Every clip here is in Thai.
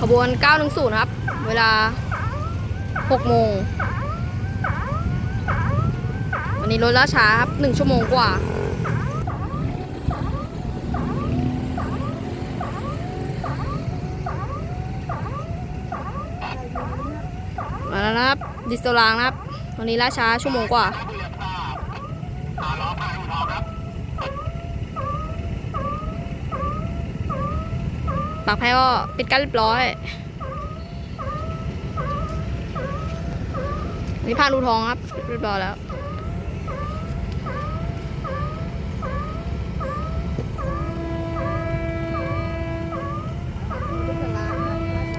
ขบวน 910 ครับ เวลา 6 โมง วันนี้รถล่าช้าครับ 1 ชั่วโมงกว่า มาแล้วนะครับ ดิสโตรางนะครับ วันนี้ล่าช้าชั่วโมงกว่า ปากแพ้ก็ปิดกั้นเรียบร้อยนี่พานรูทองครับเรียบร้อยแล้ว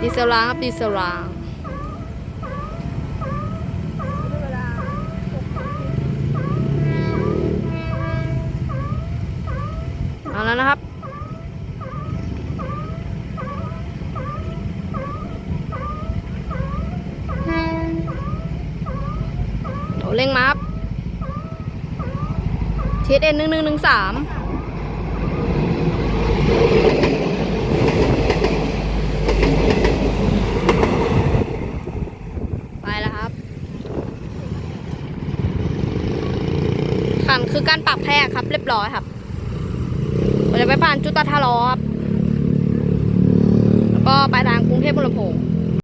ดีเซลรางครับดีเซลรางมาแล้วนะครับ เร่งมาครับทีเอ็นหนึ่งหนึ่งหนึ่งสามไปแล้วครับ ขันคือการปรับแพรครับ เรียบร้อยครับเราจะไปผ่านจุดตัดทารอครับ แล้วก็ไปทางกรุงเทพบุรีรัมย์